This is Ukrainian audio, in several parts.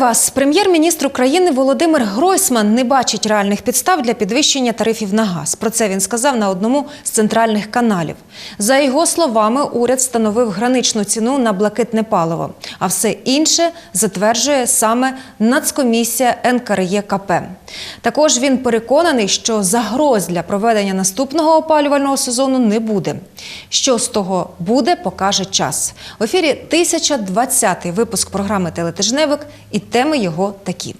Вас. Прем'єр-міністр України Володимир Гройсман не бачить реальних підстав для підвищення тарифів на газ. Про це він сказав на одному з центральних каналів. За його словами, уряд встановив граничну ціну на блакитне паливо, а все інше затверджує саме Нацкомісія НКРЄКП. Також він переконаний, що загроз для проведення наступного опалювального сезону не буде. Що з того буде, покаже час. В ефірі 1020-й випуск програми Телетижневик і теми його такі.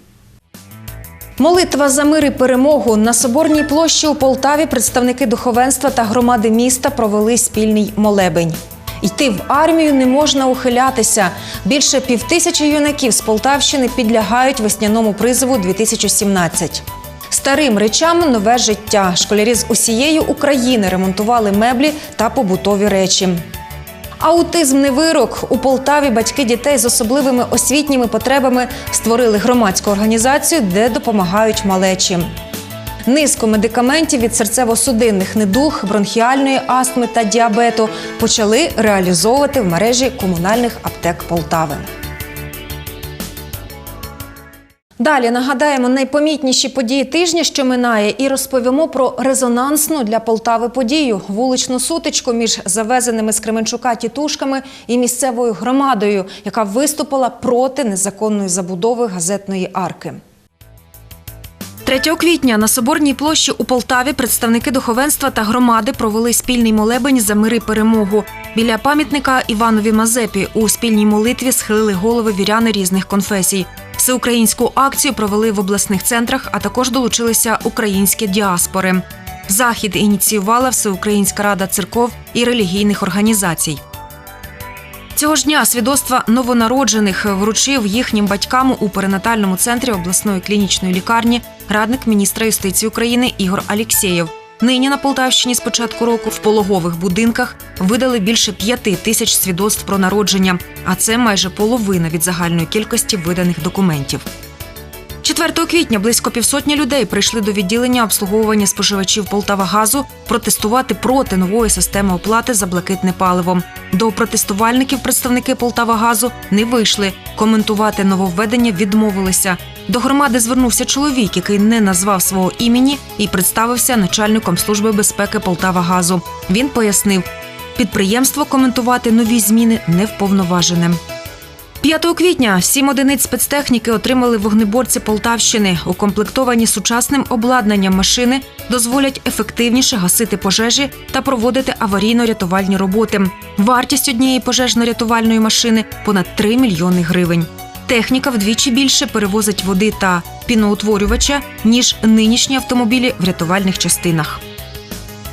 Молитва за мир і перемогу на соборній площі у Полтаві представники духовенства та громади міста провели спільний молебень. Йти в армію не можна ухилятися. Більше півтисячі юнаків з Полтавщини підлягають весняному призову 2017. Старим речам нове життя. Школярі з усієї України ремонтували меблі та побутові речі. Аутизм не вирок. У Полтаві батьки дітей з особливими освітніми потребами створили громадську організацію, де допомагають малечі. Низку медикаментів від серцево-судинних недуг, бронхіальної астми та діабету почали реалізовувати в мережі комунальних аптек Полтави. Далі нагадаємо найпомітніші події тижня, що минає, і розповімо про резонансну для Полтави подію вуличну сутичку між завезеними з Кременчука тітушками і місцевою громадою, яка виступила проти незаконної забудови газетної арки. 3 квітня на Соборній площі у Полтаві представники духовенства та громади провели спільний молебень за мир і перемогу. Біля пам'ятника Іванові Мазепі у спільній молитві схилили голови віряни різних конфесій. Всеукраїнську акцію провели в обласних центрах, а також долучилися українські діаспори. Захід ініціювала Всеукраїнська рада церков і релігійних організацій. Цього ж дня свідоцтва новонароджених вручив їхнім батькам у перинатальному центрі обласної клінічної лікарні радник міністра юстиції України Ігор Алєксєєв. Нині на Полтавщині з початку року в пологових будинках видали більше п'яти тисяч свідоцтв про народження, а це майже половина від загальної кількості виданих документів. 4 квітня близько півсотні людей прийшли до відділення обслуговування споживачів Полтавагазу протестувати проти нової системи оплати за блакитне паливо. До протестувальників представники Полтавагазу не вийшли. Коментувати нововведення відмовилися. До громади звернувся чоловік, який не назвав свого імені і представився начальником служби безпеки Полтавагазу. Він пояснив, підприємство коментувати нові зміни не вповноважене. 5 квітня сім одиниць спецтехніки отримали вогнеборці Полтавщини. Укомплектовані сучасним обладнанням машини дозволять ефективніше гасити пожежі та проводити аварійно-рятувальні роботи. Вартість однієї пожежно-рятувальної машини понад 3 мільйони гривень. Техніка вдвічі більше перевозить води та піноутворювача, ніж нинішні автомобілі в рятувальних частинах.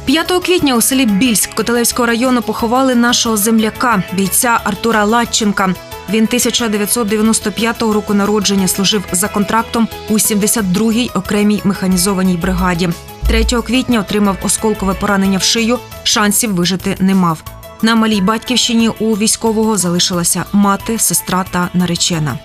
5 квітня у селі Більськ Котелевського району поховали нашого земляка, бійця Артура Латченка. Він 1995 року народження служив за контрактом у 72-й окремій механізованій бригаді. 3 квітня отримав осколкове поранення в шию. Шансів вижити не мав. На малій батьківщині у військового залишилася мати, сестра та наречена.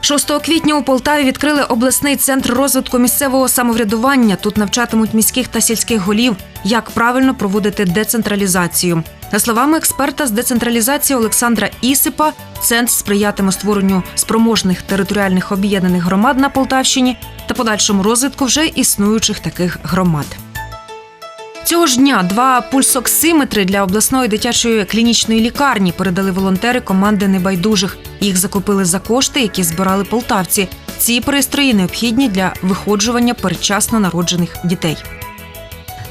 6 квітня у Полтаві відкрили обласний центр розвитку місцевого самоврядування. Тут навчатимуть міських та сільських голів, як правильно проводити децентралізацію. За словами експерта з децентралізації Олександра Ісипа, центр сприятиме створенню спроможних територіальних об'єднаних громад на Полтавщині та подальшому розвитку вже існуючих таких громад. Цього ж дня два пульсоксиметри для обласної дитячої клінічної лікарні передали волонтери команди небайдужих. Їх закупили за кошти, які збирали полтавці. Ці пристрої необхідні для виходжування передчасно народжених дітей.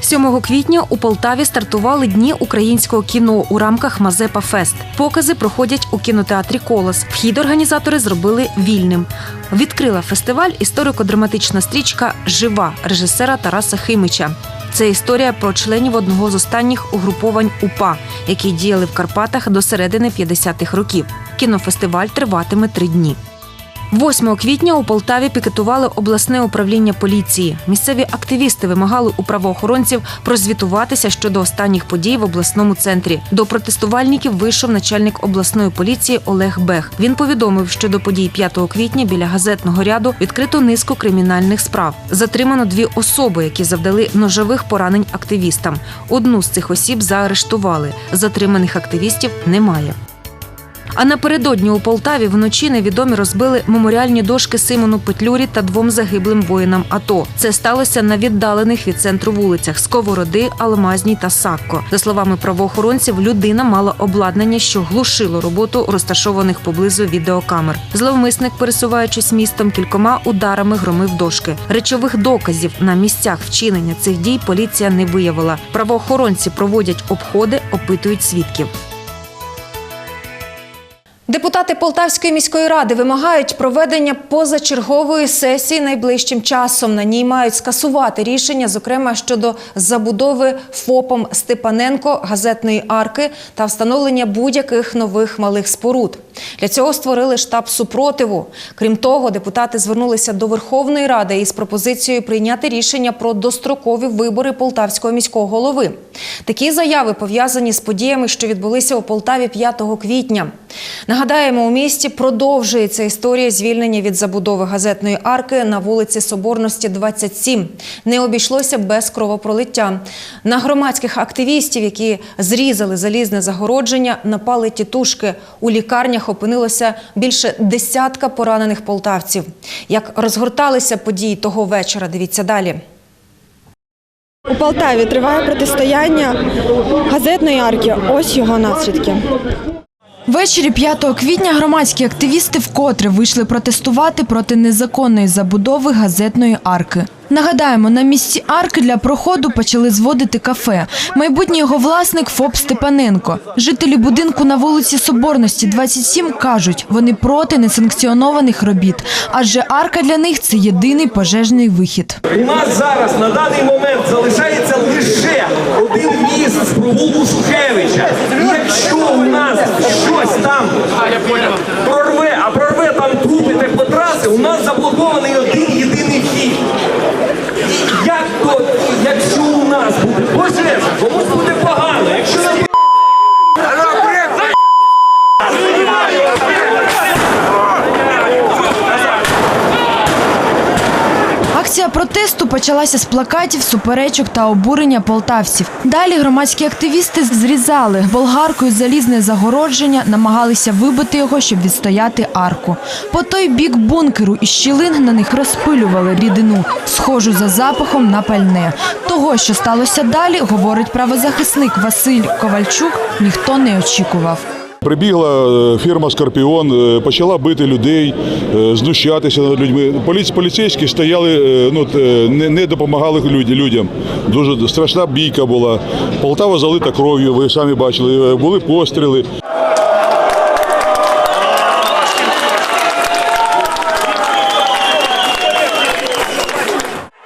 7 квітня у Полтаві стартували дні українського кіно у рамках Мазепа Фест. Покази проходять у кінотеатрі Колос. Вхід організатори зробили вільним. Відкрила фестиваль історико-драматична стрічка Жива режисера Тараса Химича. Це історія про членів одного з останніх угруповань УПА, які діяли в Карпатах до середини 50-х років. Кінофестиваль триватиме три дні. 8 квітня у Полтаві пікетували обласне управління поліції. Місцеві активісти вимагали у правоохоронців прозвітуватися щодо останніх подій в обласному центрі. До протестувальників вийшов начальник обласної поліції Олег Бех. Він повідомив, що до подій 5 квітня біля газетного ряду відкрито низку кримінальних справ. Затримано дві особи, які завдали ножових поранень активістам. Одну з цих осіб заарештували. Затриманих активістів немає. А напередодні у Полтаві вночі невідомі розбили меморіальні дошки Симону Петлюрі та двом загиблим воїнам АТО. Це сталося на віддалених від центру вулицях Сковороди, Алмазній та Сакко. За словами правоохоронців, людина мала обладнання, що глушило роботу розташованих поблизу відеокамер. Зловмисник, пересуваючись містом, кількома ударами громив дошки. Речових доказів на місцях вчинення цих дій поліція не виявила. Правоохоронці проводять обходи, опитують свідків. Депутати Полтавської міської ради вимагають проведення позачергової сесії найближчим часом. На ній мають скасувати рішення, зокрема щодо забудови ФОПом Степаненко газетної арки та встановлення будь-яких нових малих споруд. Для цього створили штаб супротиву. Крім того, депутати звернулися до Верховної Ради із пропозицією прийняти рішення про дострокові вибори полтавського міського голови. Такі заяви пов'язані з подіями, що відбулися у Полтаві 5 квітня. Нагадаємо, у місті продовжується історія звільнення від забудови газетної арки на вулиці Соборності, 27. Не обійшлося без кровопролиття. На громадських активістів, які зрізали залізне загородження, напали тітушки. У лікарнях опинилося більше десятка поранених полтавців. Як розгорталися події того вечора, дивіться далі. У Полтаві триває протистояння газетної арки. Ось його наслідки. Ввечері 5 квітня громадські активісти вкотре вийшли протестувати проти незаконної забудови газетної арки. Нагадаємо, на місці арки для проходу почали зводити кафе. Майбутній його власник ФОП Степаненко. Жителі будинку на вулиці Соборності, 27, кажуть, вони проти несанкціонованих робіт, адже арка для них це єдиний пожежний вихід. У нас зараз на даний момент залишається лише один міст з провулку Шухевича. Якщо у нас щось там прорве, а прорве там трупи теплотраси, у нас заблокований один єдиний вхід. І як то, якщо у нас буде пожежа, комусь буде погано. Якщо нам Акція протесту почалася з плакатів, суперечок та обурення полтавців. Далі громадські активісти зрізали болгаркою залізне загородження, намагалися вибити його, щоб відстояти арку. По той бік бункеру і щілин на них розпилювали рідину, схожу за запахом на пальне. Того, що сталося далі, говорить правозахисник Василь Ковальчук, ніхто не очікував. Прибігла е, фірма Скорпіон, е, почала бити людей, е, знущатися над людьми. Поліц- Поліцейські стояли, ну, не, допомагали люд- людям. Дуже страшна бійка була. Полтава залита кров'ю, ви самі бачили. Були постріли.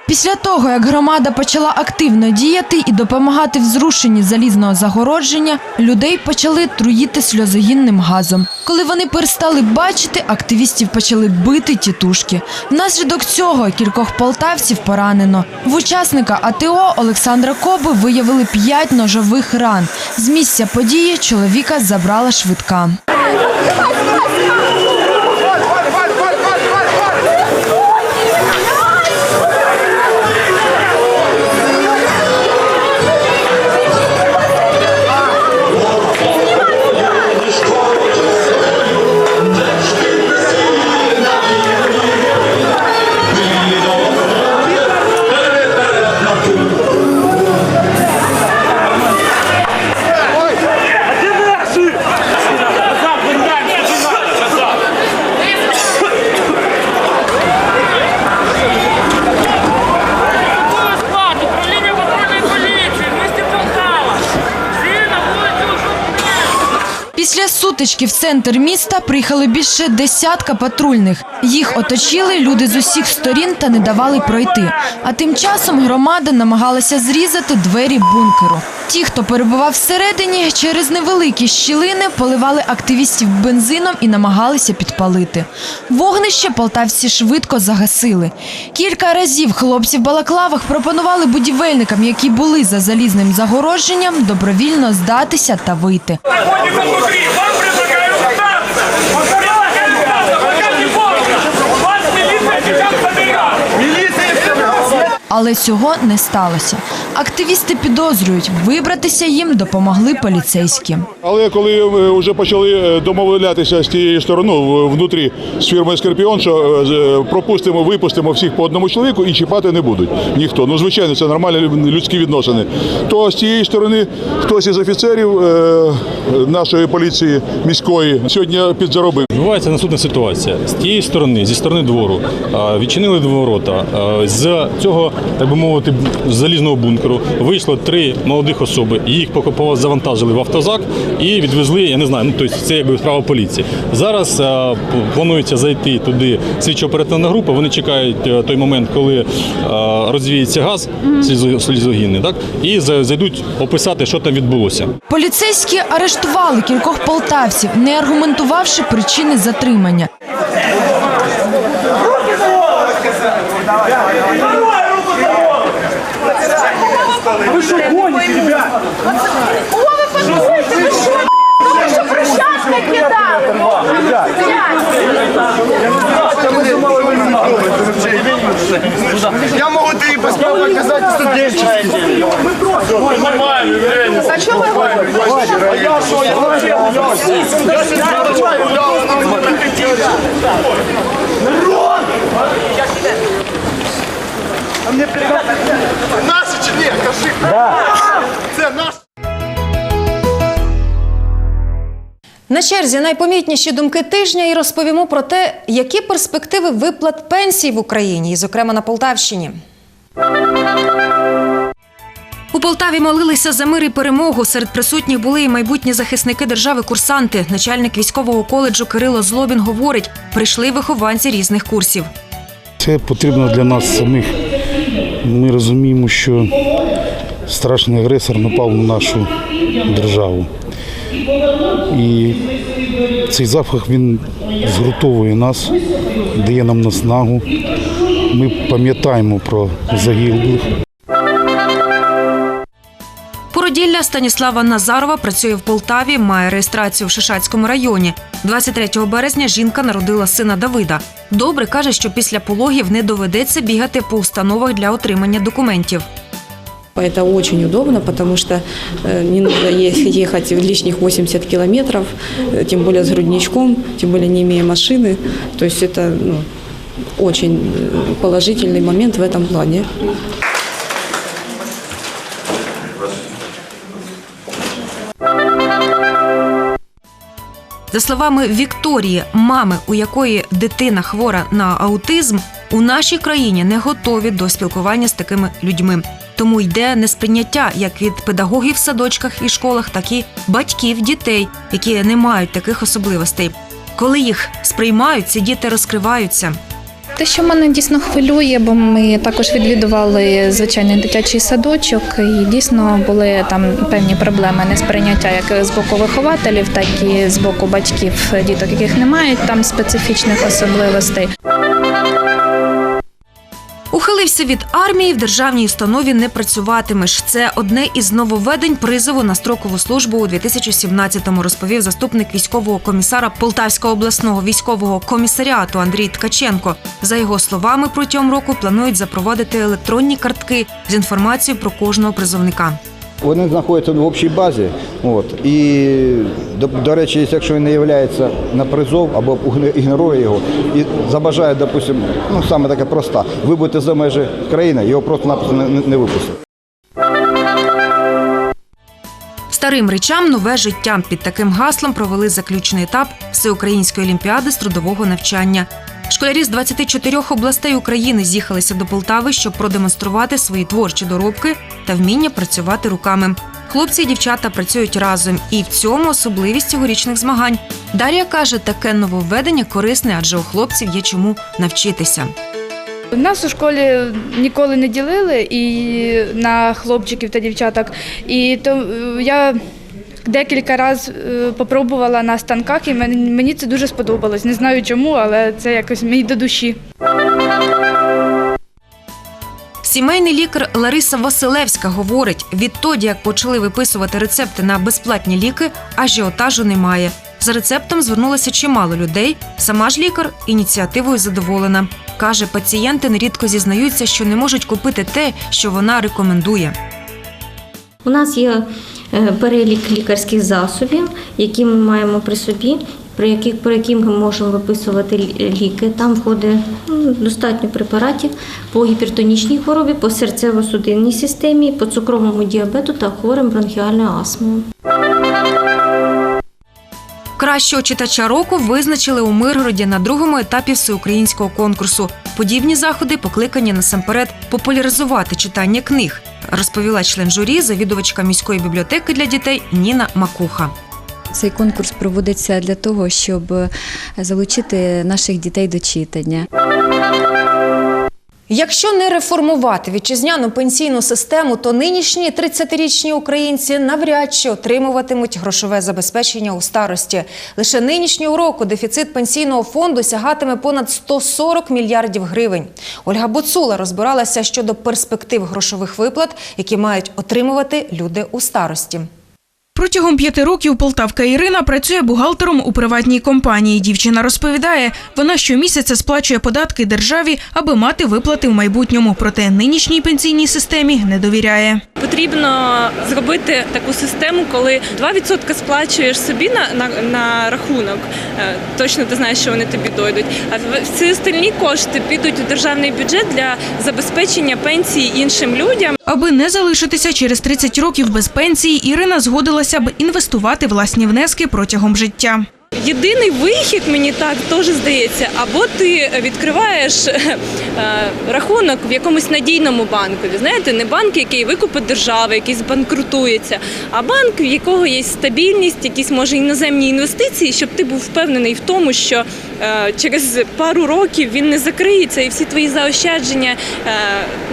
Після того, як громада почала активно діяти і допомагати в зрушенні залізного загородження, людей почали труїти сльозогінним газом. Коли вони перестали бачити, активістів почали бити тітушки. Внаслідок цього кількох полтавців поранено. В учасника АТО Олександра Коби виявили п'ять ножових ран. З місця події чоловіка забрала швидка. Сутички в центр міста приїхали більше десятка патрульних. Їх оточили люди з усіх сторін та не давали пройти. А тим часом громада намагалася зрізати двері бункеру. Ті, хто перебував всередині, через невеликі щілини поливали активістів бензином і намагалися підпалити. Вогнище полтавці швидко загасили. Кілька разів хлопці в балаклавах пропонували будівельникам, які були за залізним загородженням, добровільно здатися та вийти. Вам Але цього не сталося. Активісти підозрюють, вибратися їм допомогли поліцейські. Але коли е, вже почали е, домовлятися з тієї сторони, ну, внутрі з фірмою Скорпіон, що е, пропустимо, випустимо всіх по одному чоловіку і чіпати не будуть ніхто. Ну, звичайно, це нормальні людські відносини. То з тієї сторони хтось із офіцерів нашої поліції міської сьогодні підзаробив. Відбувається наступна ситуація. З тієї сторони, зі сторони двору, відчинили ворота. А, З цього, так би мовити, з залізного бункеру вийшло три молодих особи. Їх завантажили в автозак і відвезли. Я не знаю, ну тобто це якби справа поліції. Зараз а, планується зайти туди слідчо-оперативна група. Вони чекають е, той момент, коли а, розвіється газ слізогінний, так і зайдуть описати, що там відбулося. Поліцейські арештували кількох полтавців, не аргументувавши причини затримання. Я могу тобі поспробовать показать студенческий. А чого ви А я что, я вообще, я А мне Наши ні? Кажи. Це наш. На черзі найпомітніші думки тижня і розповімо про те, які перспективи виплат пенсій в Україні, і, зокрема на Полтавщині. У Полтаві молилися за мир і перемогу. Серед присутніх були і майбутні захисники держави-курсанти. Начальник військового коледжу Кирило Злобін говорить, прийшли вихованці різних курсів. Це потрібно для нас самих. Ми розуміємо, що страшний агресор напав на нашу державу. І цей запах він згуртовує нас, дає нам наснагу. Ми пам'ятаємо про загиблих. Породілля Станіслава Назарова працює в Полтаві, має реєстрацію в Шишацькому районі. 23 березня жінка народила сина Давида. Добре каже, що після пологів не доведеться бігати по установах для отримання документів. Это очень удобно, потому что э, не нужно е- ехать лишних 80 километров, э, тем более с грудничком, тем более не имея машины. То есть это ну, очень э, положительный момент в этом плане. За словами Вікторії, мами, у якої дитина хвора на аутизм, у нашій країні не готові до спілкування з такими людьми. Тому йде несприйняття як від педагогів в садочках і школах, так і батьків дітей, які не мають таких особливостей. Коли їх сприймають, ці діти розкриваються. Те, що мене дійсно хвилює, бо ми також відвідували звичайний дитячий садочок, і дійсно були там певні проблеми несприйняття як з боку вихователів, так і з боку батьків діток, яких немає там специфічних особливостей. Ухилився від армії в державній установі не працюватимеш. Це одне із нововведень призову на строкову службу у 2017-му, розповів заступник військового комісара Полтавського обласного військового комісаріату Андрій Ткаченко. За його словами, протягом року планують запровадити електронні картки з інформацією про кожного призовника. Вони знаходяться в общій базі. От. І, до, до речі, якщо він не є на призов або ігнорує його і забажає, допустимо, ну саме така проста, вибути за межі країни, його просто-напросто не, не випустять. Старим речам нове життя. Під таким гаслом провели заключний етап всеукраїнської олімпіади з трудового навчання. Школярі з 24 областей України з'їхалися до Полтави, щоб продемонструвати свої творчі доробки та вміння працювати руками. Хлопці і дівчата працюють разом, і в цьому особливість цьогорічних змагань. Дар'я каже, таке нововведення корисне, адже у хлопців є чому навчитися. Нас у школі ніколи не ділили і на хлопчиків та дівчаток. І то е, я декілька разів попробувала на станках, і мені це дуже сподобалось. Не знаю чому, але це якось мені до душі. Сімейний лікар Лариса Василевська говорить: відтоді, як почали виписувати рецепти на безплатні ліки, ажіотажу немає. За рецептом звернулося чимало людей. Сама ж лікар ініціативою задоволена. Каже, пацієнти нерідко зізнаються, що не можуть купити те, що вона рекомендує. У нас є е, перелік лікарських засобів, які ми маємо при собі, про які, про які ми можемо виписувати лі- ліки. Там входить ну, достатньо препаратів по гіпертонічній хворобі, по серцево-судинній системі, по цукровому діабету та хворим бронхіальною астмою. Кращого читача року визначили у Миргороді на другому етапі всеукраїнського конкурсу. Подібні заходи покликані насамперед популяризувати читання книг, розповіла член журі, завідувачка міської бібліотеки для дітей Ніна Макуха. Цей конкурс проводиться для того, щоб залучити наших дітей до читання. Якщо не реформувати вітчизняну пенсійну систему, то нинішні 30-річні українці навряд чи отримуватимуть грошове забезпечення у старості. Лише нинішнього року дефіцит пенсійного фонду сягатиме понад 140 мільярдів гривень. Ольга Боцула розбиралася щодо перспектив грошових виплат, які мають отримувати люди у старості. Протягом п'яти років Полтавка Ірина працює бухгалтером у приватній компанії. Дівчина розповідає, вона щомісяця сплачує податки державі, аби мати виплати в майбутньому. Проте нинішній пенсійній системі не довіряє. Потрібно зробити таку систему, коли 2% сплачуєш собі на, на, на рахунок. Е, Точно ти знаєш, що вони тобі дойдуть. А всі остальні кошти підуть у державний бюджет для забезпечення пенсії іншим людям. Аби не залишитися через 30 років без пенсії, Ірина згодилася б інвестувати власні внески протягом життя. Єдиний вихід, мені так теж здається, або ти відкриваєш е, рахунок в якомусь надійному банку. Знаєте, не банк, який викупить держава, який збанкрутується, а банк, в якого є стабільність, якісь може іноземні інвестиції, щоб ти був впевнений в тому, що е, через пару років він не закриється і всі твої заощадження е,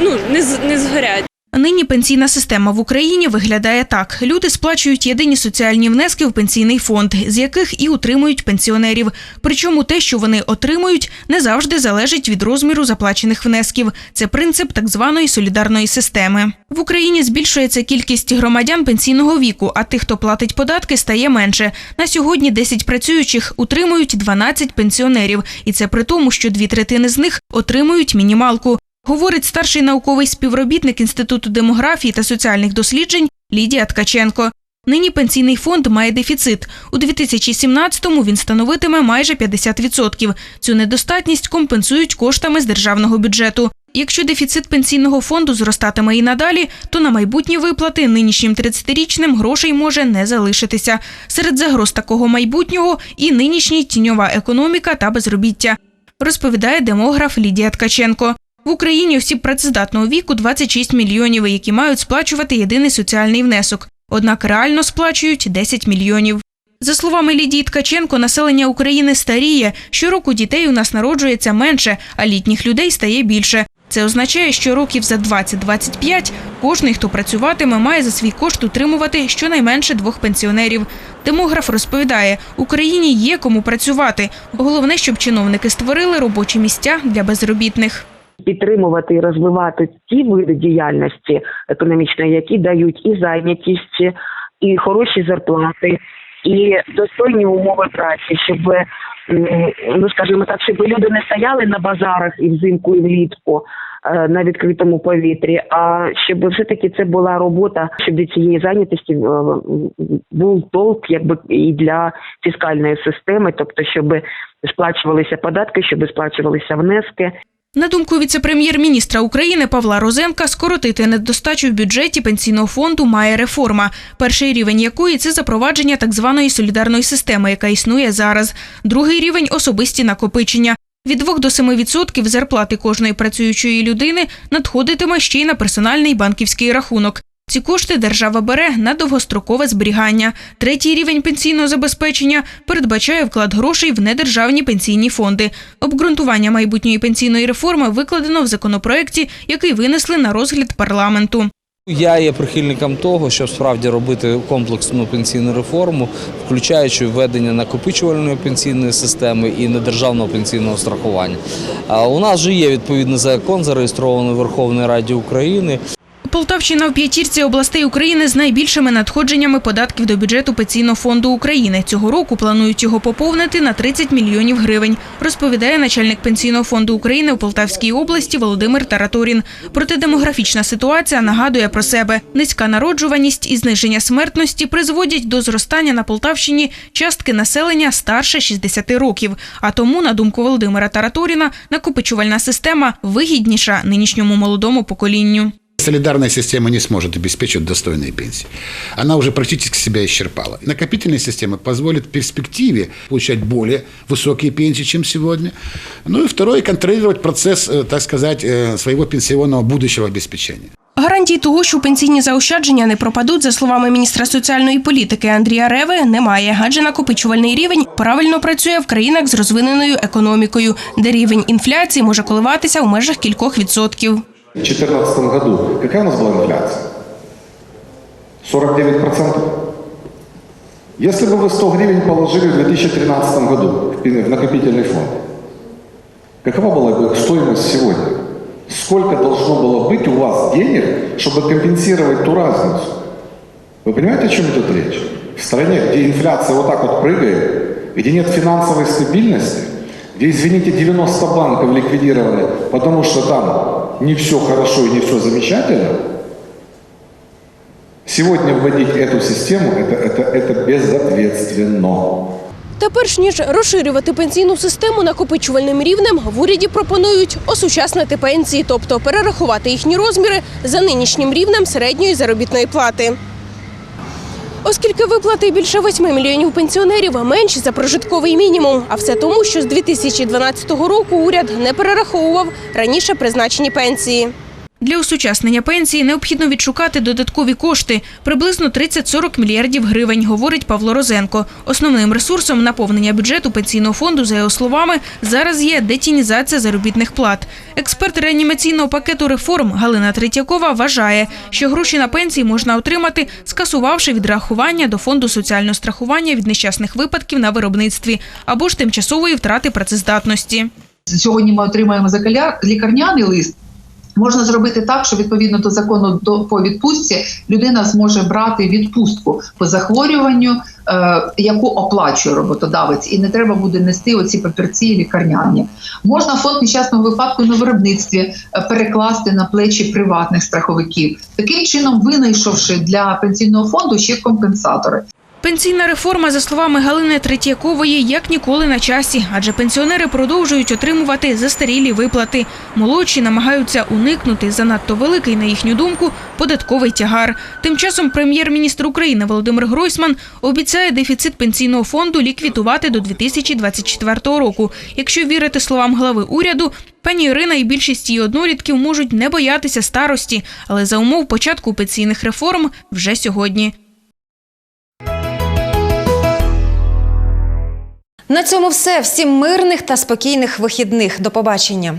ну, не, не згорять. Нині пенсійна система в Україні виглядає так: люди сплачують єдині соціальні внески в пенсійний фонд, з яких і утримують пенсіонерів. Причому те, що вони отримують, не завжди залежить від розміру заплачених внесків. Це принцип так званої солідарної системи. В Україні збільшується кількість громадян пенсійного віку, а тих, хто платить податки, стає менше. На сьогодні 10 працюючих утримують 12 пенсіонерів, і це при тому, що дві третини з них отримують мінімалку. Говорить старший науковий співробітник Інституту демографії та соціальних досліджень Лідія Ткаченко. Нині пенсійний фонд має дефіцит. У 2017-му він становитиме майже 50%. Цю недостатність компенсують коштами з державного бюджету. Якщо дефіцит пенсійного фонду зростатиме і надалі, то на майбутні виплати нинішнім 30-річним грошей може не залишитися. Серед загроз такого майбутнього і нинішня тіньова економіка та безробіття, розповідає демограф Лідія Ткаченко. В Україні осіб працездатного віку 26 мільйонів, які мають сплачувати єдиний соціальний внесок. Однак реально сплачують 10 мільйонів. За словами Лідії Ткаченко, населення України старіє. Щороку дітей у нас народжується менше, а літніх людей стає більше. Це означає, що років за 20-25 кожний, хто працюватиме, має за свій кошт утримувати щонайменше двох пенсіонерів. Демограф розповідає, Україні є кому працювати. Головне, щоб чиновники створили робочі місця для безробітних. Підтримувати і розвивати ті види діяльності економічної, які дають і зайнятість, і хороші зарплати, і достойні умови праці, щоб ну скажімо так, щоб люди не стояли на базарах і взимку, і влітку. е, На відкритому повітрі, а щоб все таки це була робота, щоб від цієї зайнятості е, був толк, якби і для фіскальної системи, тобто щоб сплачувалися податки, щоб сплачувалися внески, На думку віце-прем'єр-міністра України Павла Розенка, скоротити недостачу в бюджеті пенсійного фонду має реформа, перший рівень якої це запровадження так званої солідарної системи, яка існує зараз. Другий рівень особисті накопичення. Від 2 до 7 відсотків зарплати кожної працюючої людини надходитиме ще й на персональний банківський рахунок. Ці кошти держава бере на довгострокове зберігання. Третій рівень пенсійного забезпечення передбачає вклад грошей в недержавні пенсійні фонди. Обґрунтування майбутньої пенсійної реформи викладено в законопроекті, який винесли на розгляд парламенту. Я є прихильником того, щоб справді робити комплексну пенсійну реформу, включаючи введення накопичувальної пенсійної системи і недержавного пенсійного страхування. У нас вже є відповідний закон, зареєстрований в Раді України. Полтавщина в п'ятірці областей України з найбільшими надходженнями податків до бюджету Пенсійного фонду України. Цього року планують його поповнити на 30 мільйонів гривень, розповідає начальник Пенсійного фонду України у Полтавській області Володимир Тараторін. Проте демографічна ситуація нагадує про себе. Низька народжуваність і зниження смертності призводять до зростання на Полтавщині частки населення старше 60 років. А тому, на думку Володимира Тараторіна, накопичувальна система вигідніша нинішньому молодому поколінню. Солидарная система не сможет обеспечить достойные пенсии. Она уже практически себя исчерпала. Накопительная система позволит в перспективе получать более высокие пенсии, чем сегодня. Ну и второе, контролировать процесс, э, так сказать, э, своего пенсионного будущего обеспечения. Гарантій того, що пенсійні заощадження не пропадуть, за словами міністра соціальної політики Андрія Реви, немає, адже накопичувальний рівень правильно працює в країнах з розвиненою економікою, де рівень інфляції може коливатися у межах кількох відсотків. В 2014 году какая у нас была инфляция? 49%. Если бы вы 100 гривен положили в 2013 году в накопительный фонд, какова была бы их стоимость сегодня? Сколько должно было быть у вас денег, чтобы компенсировать ту разницу? Вы понимаете, о чем идет речь? В стране, где инфляция вот так вот прыгает, где нет финансовой стабильности, где, извините, 90 банков ликвидированы, потому что там не все хорошо и не все замечательно, сегодня вводить эту систему это, это, это безответственно. Та перш ніж розширювати пенсійну систему накопичувальним рівнем, в уряді пропонують осучаснити пенсії, тобто перерахувати їхні розміри за нинішнім рівнем середньої заробітної плати. Оскільки виплати більше 8 мільйонів пенсіонерів менші за прожитковий мінімум, а все тому, що з 2012 року уряд не перераховував раніше призначені пенсії. Для осучаснення пенсії необхідно відшукати додаткові кошти – приблизно 30-40 мільярдів гривень, говорить Павло Розенко. Основним ресурсом наповнення бюджету пенсійного фонду, за його словами, зараз є детінізація заробітних плат. Експерт реанімаційного пакету реформ Галина Третьякова вважає, що гроші на пенсії можна отримати, скасувавши відрахування до фонду соціального страхування від нещасних випадків на виробництві або ж тимчасової втрати працездатності. Сьогодні ми отримаємо закаля- лікарняний лист. Можна зробити так, що відповідно до закону до по відпустці людина зможе брати відпустку по захворюванню, е, яку оплачує роботодавець, і не треба буде нести оці папірці лікарняні. Можна фонд нещасного випадку на виробництві е, перекласти на плечі приватних страховиків, таким чином винайшовши для пенсійного фонду ще компенсатори. Пенсійна реформа, за словами Галини Третьякової, як ніколи на часі, адже пенсіонери продовжують отримувати застарілі виплати. Молодші намагаються уникнути занадто великий, на їхню думку, податковий тягар. Тим часом прем'єр-міністр України Володимир Гройсман обіцяє дефіцит пенсійного фонду ліквідувати до 2024 року. Якщо вірити словам глави уряду, пані Ірина і більшість її однолітків можуть не боятися старості, але за умов початку пенсійних реформ вже сьогодні. На цьому все. Всім мирних та спокійних вихідних. До побачення.